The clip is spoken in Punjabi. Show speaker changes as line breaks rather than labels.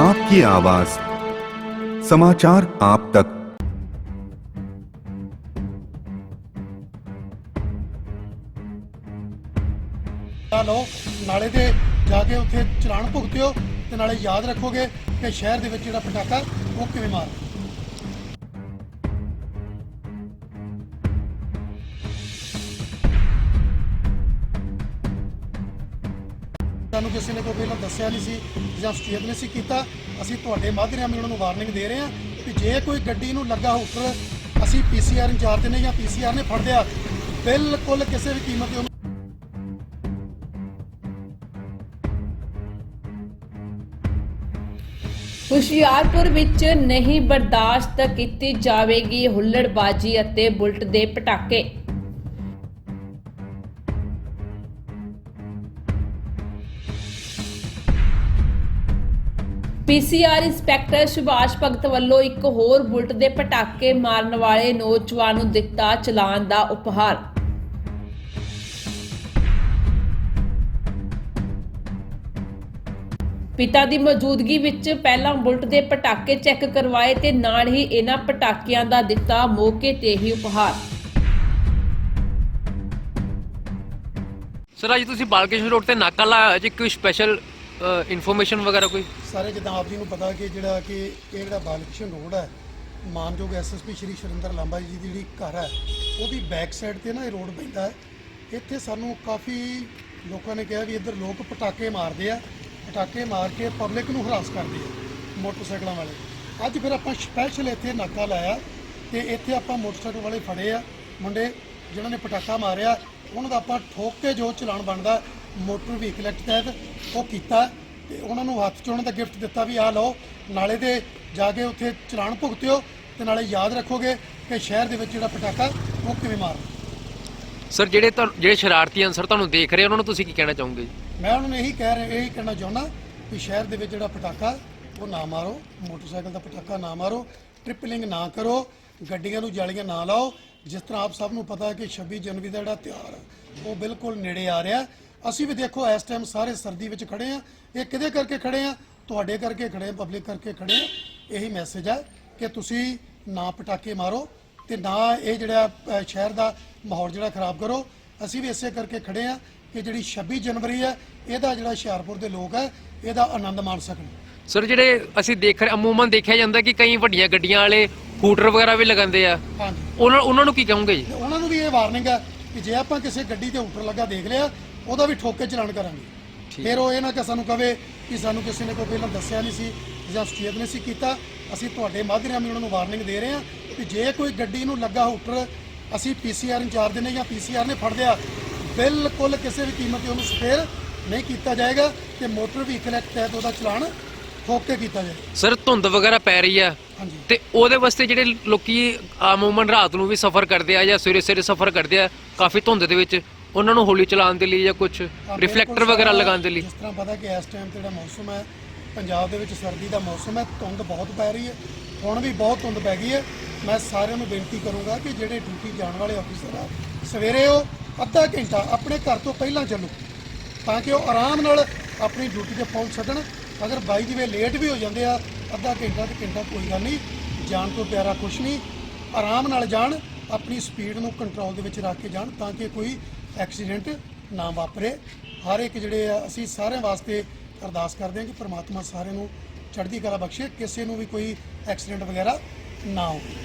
आपकी आवाज समाचार आप तक
ਆ ਲਓ ਨਾਲੇ ਤੇ ਜਾ ਕੇ ਉੱਥੇ ਚਲਾਨ ਭੁਗਤਿਓ ਤੇ ਨਾਲੇ ਯਾਦ ਰੱਖੋਗੇ ਕਿ ਸ਼ਹਿਰ ਦੇ ਵਿੱਚ ਜਿਹੜਾ ਪਟਾਕਾ ਉਹ ਕਿਵੇਂ ਮਾਰ ਸਾਨੂੰ ਕਿਸੇ ਨੇ ਕੋਈ ਪਹਿਲਾਂ ਦੱਸਿਆ ਨਹੀਂ ਸੀ ਜਾਂ ਸਟੇਟ ਨਹੀਂ ਸੀ ਕੀਤਾ। ਅਸੀਂ ਤੁਹਾਡੇ ਮਾਧਿਅਮ ਰਾਹੀਂ ਉਹਨਾਂ ਨੂੰ ਵਾਰਨਿੰਗ ਦੇ ਰਹੇ ਹਾਂ ਕਿ ਜੇ ਕੋਈ ਗੱਡੀ ਨੂੰ ਲੱਗਾ ਹੁਕਰ ਅਸੀਂ ਪੀਸੀਆਰ ਇੰਚਾਰਜ ਨੇ ਜਾਂ ਪੀਸੀਆਰ ਨੇ ਫੜ ਲਿਆ, ਬਿਲਕੁਲ ਕਿਸੇ ਵੀ ਕੀਮਤ ਤੇ
ਹੁਸ਼ਿਆਰਪੁਰ ਵਿੱਚ ਨਹੀਂ ਬਰਦਾਸ਼ਤ ਕੀਤੀ ਜਾਵੇਗੀ ਹੁੱਲੜਬਾਜੀ ਅਤੇ ਬੁਲਟ ਦੇ ਪਟਾਕੇ। ਪੀਸੀਆਰ ਇੰਸਪੈਕਟਰ ਸੁਭਾਸ਼ ਭਗਤ ਵੱਲੋਂ ਇੱਕ ਹੋਰ ਬੁਲਟ ਦੇ ਪਟਾਕੇ ਮਾਰਨ ਵਾਲੇ ਨੌਜਵਾਨ ਨੂੰ ਦਿੱਤਾ ਚਲਾਨ ਦਾ ਉਪਹਾਰ। ਪਿਤਾ ਦੀ ਮੌਜੂਦਗੀ ਵਿੱਚ ਪਹਿਲਾਂ ਬੁਲਟ ਦੇ ਪਟਾਕੇ ਚੈੱਕ ਕਰਵਾਏ ਤੇ ਨਾਲ ਹੀ ਇਹਨਾਂ ਪਟਾਕਿਆਂ ਦਾ ਦਿੱਤਾ ਮੌਕੇ ਤੇ ਹੀ ਉਪਹਾਰ।
ਸਰ ਅੱਜ ਤੁਸੀਂ ਬਾਲਕ੍ਰਿਸ਼ਨ ਰੋਡ ਤੇ ਨਾਕਾ ਲਾਇਆ ਜੀ ਕੋਈ ਸਪੈਸ਼ਲ ਇਨਫੋਰਮੇਸ਼ਨ ਵਗੈਰਾ ਕੋਈ?
ਸਾਰੇ ਜਿੱਦਾਂ ਆਪ ਜੀ ਨੂੰ ਪਤਾ ਕਿ ਜਿਹੜਾ ਕਿ ਇਹ ਜਿਹੜਾ ਬਾਲਕ੍ਰਿਸ਼ਨ ਰੋਡ ਹੈ, ਮਾਨਯੋਗ ਐਸਐਸਪੀ ਸ਼੍ਰੀ ਸ਼ਰਿੰਦਰ ਲਾਂਬਾ ਜੀ ਦੀ ਜਿਹੜੀ ਘਰ ਹੈ, ਉਹਦੀ ਬੈਕ ਸਾਈਡ ਤੇ ਨਾ ਇਹ ਰੋਡ ਪੈਂਦਾ ਹੈ। ਇੱਥੇ ਸਾਨੂੰ ਕਾਫੀ ਲੋਕਾਂ ਨੇ ਕਿਹਾ ਵੀ ਇੱਧਰ ਲੋਕ ਪਟਾਕੇ ਮਾਰਦੇ ਆ, ਪਟਾਕੇ ਮਾਰ ਕੇ ਪਬਲਿਕ ਨੂੰ ਹਰਾਸ ਕਰਦੇ ਆ ਮੋਟਰਸਾਈਕਲਾਂ ਵਾਲੇ। ਅੱਜ ਫਿਰ ਆਪਾਂ ਸਪੈਸ਼ਲ ਇੱਥੇ ਨਾਕਾ ਲਾਇਆ ਤੇ ਇੱਥੇ ਆਪਾਂ ਮੋਟਰਸਾਈਕਲ ਵਾਲੇ ਫੜੇ ਆ। ਮੁੰਡੇ, ਜਿਨ੍ਹਾਂ ਨੇ ਪਟਾਕਾ ਮਾਰਿਆ, ਉਹਨਾਂ ਦਾ ਆਪਾਂ ਠੋਕ ਕੇ ਜੋ ਚਲਾਨ ਬਣਦਾ ਮੋਟਰ ਵਹੀਕਲ ਐਕਟ ਤਹਿਤ ਉਹ ਕੀਤਾ ਤੇ ਉਹਨਾਂ ਨੂੰ ਹੱਥ 'ਚ ਉਹਨਾਂ ਦਾ ਗਿਫਟ ਦਿੱਤਾ ਵੀ ਆ ਲਓ ਨਾਲੇ ਤੇ ਜਾ ਕੇ ਉੱਥੇ ਚਲਾਨ ਭੁਗਤਿਓ ਤੇ ਨਾਲੇ ਯਾਦ ਰੱਖੋਗੇ ਕਿ ਸ਼ਹਿਰ ਦੇ ਵਿੱਚ ਜਿਹੜਾ ਪਟਾਕਾ ਉਹ ਕਿਵੇਂ ਮਾਰਨਾ
ਸਰ ਜਿਹੜੇ ਤੁਹਾਨੂੰ- ਜਿਹੜੇ ਸ਼ਰਾਰਤੀ ਅਨਸਰ ਤੁਹਾਨੂੰ ਦੇਖ ਰਹੇ ਉਹਨਾਂ ਨੂੰ ਤੁਸੀਂ ਕੀ ਕਹਿਣਾ ਚਾਹੋਗੇ ਜੀ?
ਮੈਂ ਉਹਨਾਂ ਨੂੰ ਇਹੀ ਕਹਿ ਰਿਹਾ ਇਹੀ ਕਹਿਣਾ ਚਾਹੁੰਦਾ ਕਿ ਸ਼ਹਿਰ ਦੇ ਵਿੱਚ ਜਿਹੜਾ ਪਟਾਕਾ ਉਹ ਨਾ ਮਾਰੋ ਮੋਟਰਸਾਈਕਲ ਦਾ ਪਟਾਕਾ ਨਾ ਮਾਰੋ ਟ੍ਰਿਪਲਿੰਗ ਨਾ ਕਰੋ ਗੱਡੀਆਂ ਨੂੰ ਜਾਲੀਆਂ ਨਾ ਲਾਓ। ਜਿਸ ਤਰ੍ਹਾਂ ਆਪ ਸਭ ਨੂੰ ਪਤਾ ਹੈ ਕਿ 26 ਜਨਵਰੀ ਦਾ ਜਿਹੜਾ ਤਿਉਹਾਰ ਹੈ ਉਹ ਬਿਲਕੁਲ ਨੇੜੇ ਆ ਰਿਹਾ। ਅਸੀਂ ਵੀ ਦੇਖੋ ਇਸ ਟਾਈਮ ਸਾਰੇ ਸਰਦੀ ਵਿੱਚ ਖੜੇ ਆ ਇਹ ਕਿਹਦੇ ਕਰਕੇ ਖੜੇ ਆ ਤੁਹਾਡੇ ਕਰਕੇ ਖੜੇ ਆ ਪਬਲਿਕ ਕਰਕੇ ਖੜੇ ਆ ਇਹੀ ਮੈਸੇਜ ਹੈ ਕਿ ਤੁਸੀਂ ਨਾ ਪਟਾਕੇ ਮਾਰੋ ਤੇ ਨਾ ਇਹ ਜਿਹੜਾ ਸ਼ਹਿਰ ਦਾ ਮਾਹੌਲ ਜਿਹੜਾ ਖਰਾਬ ਕਰੋ। ਅਸੀਂ ਵੀ ਇਸੇ ਕਰਕੇ ਖੜੇ ਆ ਕਿ ਜਿਹੜੀ 26 ਜਨਵਰੀ ਹੈ ਇਹਦਾ ਜਿਹੜਾ ਹੁਸ਼ਿਆਰਪੁਰ ਦੇ ਲੋਕ ਹੈ ਇਹਦਾ ਆਨੰਦ ਮਾਣ ਸਕਣ।
ਸਰ ਜਿਹੜੇ ਅਸੀਂ ਦੇਖ ਰਹੇ ਅਮੂਮਨ ਦੇਖਿਆ ਜਾਂਦਾ ਕਿ ਕਈ ਵੱਡੀਆਂ ਗੱਡੀਆਂ ਵਾਲੇ ਹੂਟਰ ਵਗੈਰਾ ਵੀ ਲਗਾਉਂਦੇ ਆ।
ਹਾਂਜੀ।
ਉਹਨਾਂ ਉਹਨਾਂ ਨੂੰ ਕੀ ਕਹੋਗੇ ਜੀ?
ਉਹਨਾਂ ਨੂੰ ਵੀ ਇਹ ਵਾਰਨਿੰਗ ਹੈ ਕਿ ਜੇ ਆਪਾਂ ਕਿਸੇ ਗੱਡੀ ਤੇ ਉੱਪਰ ਲੱਗਾ ਦੇਖ ਲਿਆ ਉਹਦਾ ਵੀ ਠੋਕ ਚਲਾਨ ਕਰਾਂਗੇ। ਫਿਰ ਉਹ ਇਹ ਨਾ ਕਿ ਸਾਨੂੰ ਕਵੇ ਕਿ ਸਾਨੂੰ ਕਿਸੇ ਨੇ ਕੋਈ ਪਹਿਲਾਂ ਦੱਸਿਆ ਨਹੀਂ ਸੀ ਜਾਂ ਸਟੇਟ ਨਹੀਂ ਸੀ ਕੀਤਾ। ਅਸੀਂ ਤੁਹਾਡੇ ਮਾਧਿਅਮ ਉਹਨਾਂ ਨੂੰ ਵਾਰਨਿੰਗ ਦੇ ਰਹੇ ਹਾਂ ਕਿ ਜੇ ਕੋਈ ਗੱਡੀ ਨੂੰ ਲੱਗਾ ਹੁੱਟਰ ਅਸੀਂ ਪੀਸੀਆਰ ਇੰਚਾਰਜ ਨੇ ਜਾਂ ਪੀਸੀਆਰ ਨੇ ਫੜ ਲਿਆ ਬਿਲਕੁਲ ਕਿਸੇ ਵੀ ਕੀਮਤ ਤੇ ਉਹਨੂੰ ਸਪੇਅਰ ਨਹੀਂ ਕੀਤਾ ਜਾਏਗਾ ਤੇ ਮੋਟਰ ਵਹੀਕਲ ਐਕਟ ਤਹਿਤ ਉਹਦਾ ਚਲਾਨ ਠੋਕ ਕੇ ਕੀਤਾ ਜਾਏਗਾ।
ਸਰ ਧੁੰਦ ਵਗੈਰਾ ਪੈ ਰਹੀ ਆ ਤੇ ਉਹਦੇ ਵਾਸਤੇ ਜਿਹੜੇ ਲੋਕੀ ਅਮੂਮਨ ਰਾਤ ਨੂੰ ਵੀ ਸਫ਼ਰ ਕਰਦੇ ਆ ਜਾਂ ਸਵੇਰੇ ਸਵੇਰੇ ਸਫ਼ਰ ਕਰਦੇ ਆ ਕਾਫੀ ਧੁੰਦ ਦੇ ਵਿੱਚ ਉਹਨਾਂ ਨੂੰ ਹੌਲੀ ਚਲਾਉਣ ਦੇ ਲਈ ਜਾਂ ਕੁਝ ਰਿਫਲੈਕਟਰ ਵਗੈਰਾ ਲਗਾਉਣ ਦੇ ਲਈ?
ਜਿਸ ਤਰ੍ਹਾਂ ਪਤਾ ਕਿ ਇਸ ਟਾਈਮ ਤੇ ਜਿਹੜਾ ਮੌਸਮ ਹੈ ਪੰਜਾਬ ਦੇ ਵਿੱਚ ਸਰਦੀ ਦਾ ਮੌਸਮ ਹੈ ਧੁੰਦ ਬਹੁਤ ਪੈ ਰਹੀ ਹੈ ਹੁਣ ਵੀ ਬਹੁਤ ਧੁੰਦ ਪੈ ਗਈ ਹੈ। ਮੈਂ ਸਾਰਿਆਂ ਨੂੰ ਬੇਨਤੀ ਕਰੂੰਗਾ ਕਿ ਜਿਹੜੇ ਡਿਊਟੀ ਜਾਣ ਵਾਲੇ ਅਫੀਸਰ ਆ ਸਵੇਰੇ ਉਹ ਅੱਧਾ ਘੰਟਾ ਆਪਣੇ ਘਰ ਤੋਂ ਪਹਿਲਾਂ ਚੱਲੋ ਤਾਂ ਕਿ ਉਹ ਆਰਾਮ ਨਾਲ ਆਪਣੀ ਡਿਊਟੀ ਤੇ ਪਹੁੰਚ ਸਕਣ। ਅਗਰ ਬਾਈ ਦੀ ਵੇ ਲੇਟ ਵੀ ਹੋ ਜਾਂਦੇ ਆ ਅੱਧਾ ਘੰਟਾ ਤੇ ਘੰਟਾ ਕੋਈ ਗੱਲ ਨਹੀਂ ਜਾਣ ਤੋਂ ਪਿਆਰਾ ਕੁਛ ਨਹੀਂ ਆਰਾਮ ਨਾਲ ਜਾਣ ਆਪਣੀ ਸਪੀਡ ਨੂੰ ਕੰਟਰੋਲ ਦੇ ਵਿੱਚ ਰੱਖ ਕੇ ਜਾਣ ਤਾਂ ਕਿ ਕੋਈ ਐਕਸੀਡੈਂਟ ਨਾ ਵਾਪਰੇ। ਹਰ ਇੱਕ ਜਿਹੜੇ ਆ, ਅਸੀਂ ਸਾਰਿਆਂ ਵਾਸਤੇ ਅਰਦਾਸ ਕਰਦੇ ਹਾਂ ਕਿ ਪ੍ਰਮਾਤਮਾ ਸਾਰਿਆਂ ਨੂੰ ਚੜ੍ਹਦੀ ਕਲਾ ਬਖਸ਼ੇ। ਕਿਸੇ ਨੂੰ ਵੀ ਕੋਈ ਐਕਸੀਡੈਂਟ ਵਗੈਰਾ ਨਾ ਹੋਵੇ।